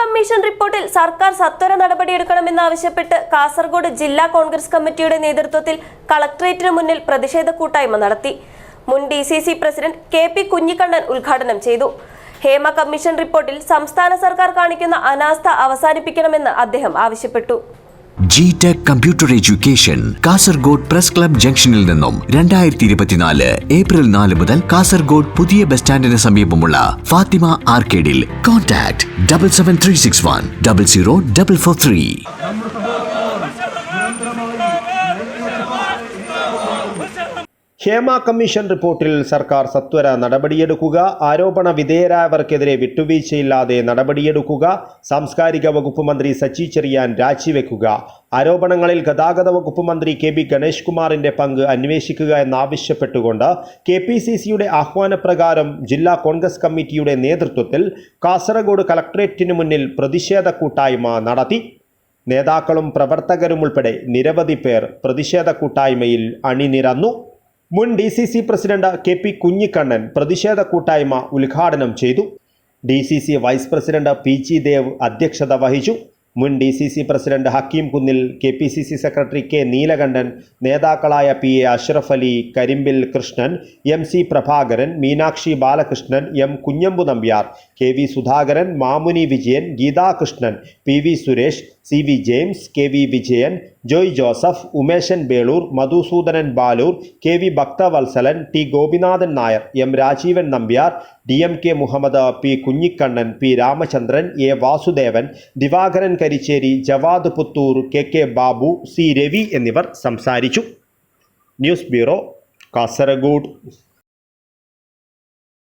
Commission റിപ്പോർട്ടിൽ സർക്കാർ സത്വര നടപടിയെടുക്കണമെന്നാവശ്യപ്പെട്ട് കാസർഗോഡ് ജില്ലാ കോൺഗ്രസ് കമ്മിറ്റിയുടെ നേതൃത്വത്തിൽ കളക്ടറേറ്റിന് മുന്നിൽ പ്രതിഷേധ കൂട്ടായ്മ നടത്തി. മുൻ D C C president K P Kunhikannan ഉദ്ഘാടനം ചെയ്തു. ഹേമ കമ്മീഷൻ റിപ്പോർട്ടിൽ സംസ്ഥാന സർക്കാർ കാണിക്കുന്ന അനാസ്ഥ അവസാനിപ്പിക്കണമെന്ന് അദ്ദേഹം ആവശ്യപ്പെട്ടു. G tech computer education Kasaragod press club ജംഗ്ഷനിൽ നിന്നും രണ്ടായിരത്തി ഇരുപത്തിനാല് ഏപ്രിൽ നാല് മുതൽ കാസർഗോഡ് പുതിയ ബസ് സ്റ്റാൻഡിന് സമീപമുള്ള Fathima ആർക്കേഡിൽ. Contact double seven three six one double zero double four three Hema commission റിപ്പോർട്ടിൽ സർക്കാർ സത്വര നടപടിയെടുക്കുക ആരോപണ വിധേയരായവർക്കെതിരെ വിട്ടുവീഴ്ചയില്ലാതെ നടപടിയെടുക്കുക സാംസ്കാരിക വകുപ്പ് മന്ത്രി സച്ചി ചെറിയാൻ രാജിവെക്കുക. ആരോപണങ്ങളിൽ ഗതാഗത വകുപ്പ് മന്ത്രി കെ ബി ഗണേഷ് കുമാറിന്റെ പങ്ക് അന്വേഷിക്കുക എന്നാവശ്യപ്പെട്ടുകൊണ്ട് കെ പി സി സിയുടെ ആഹ്വാനപ്രകാരം ജില്ലാ കോൺഗ്രസ് കമ്മിറ്റിയുടെ നേതൃത്വത്തിൽ കാസർഗോഡ് കളക്ടറേറ്റിന് മുന്നിൽ പ്രതിഷേധ കൂട്ടായ്മ നടത്തി. നേതാക്കളും പ്രവർത്തകരും ഉൾപ്പെടെ നിരവധി പേർ പ്രതിഷേധ കൂട്ടായ്മയിൽ അണിനിരന്നു. മുൻ D C C president K P Kunhikannan പ്രതിഷേധ കൂട്ടായ്മ ഉദ്ഘാടനം ചെയ്തു. D C C vice president P G Dev അധ്യക്ഷത വഹിച്ചു. മുൻ D C C president Hakeem Kunnil K P C C secretary K Neelakandan നേതാക്കളായ P A Ashraf Ali Karimbil Krishnan M C Prabhakaran Meenakshi Balakrishnan M Kunhambu Nambiar K V Sudhakaran Mamuni Vijayan Geethakrishnan P V Suresh C V James K V Vijayan Joy Joseph Umeshan Beloor Madhusoodanan Baloor K V Bhakthavalsalan T Gopinathan Nair M Rajeevan Nambiar D M K Muhammad P Kunhikannan P Ramachandran A Vasudevan Divakaran Karicheri Jawad Puthur K K Babu C Ravi എന്നിവർ സംസാരിച്ചു. News bureau Kasaragod.